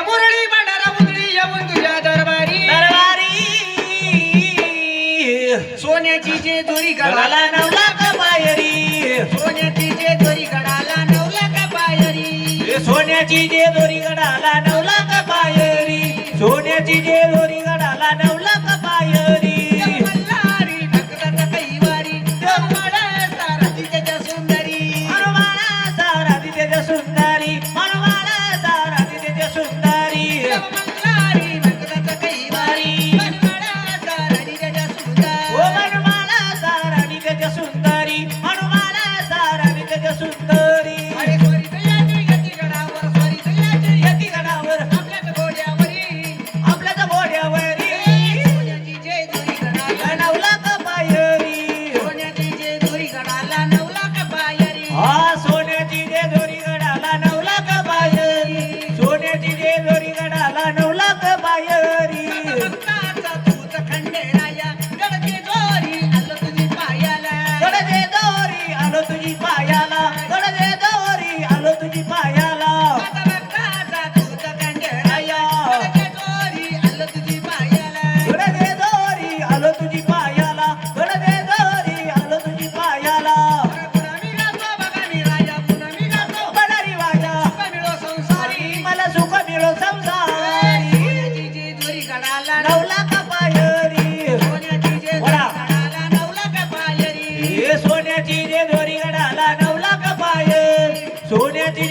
मुरळी दरबारी. सोन्याची जे दोरी गडाला नवला सोन्याची का सोन्याची जे दोरी गडाला नवला का पायरी? सोन्याची जे दोरी गडाला नवला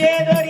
ಸೇದೊರೆ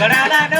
But I know.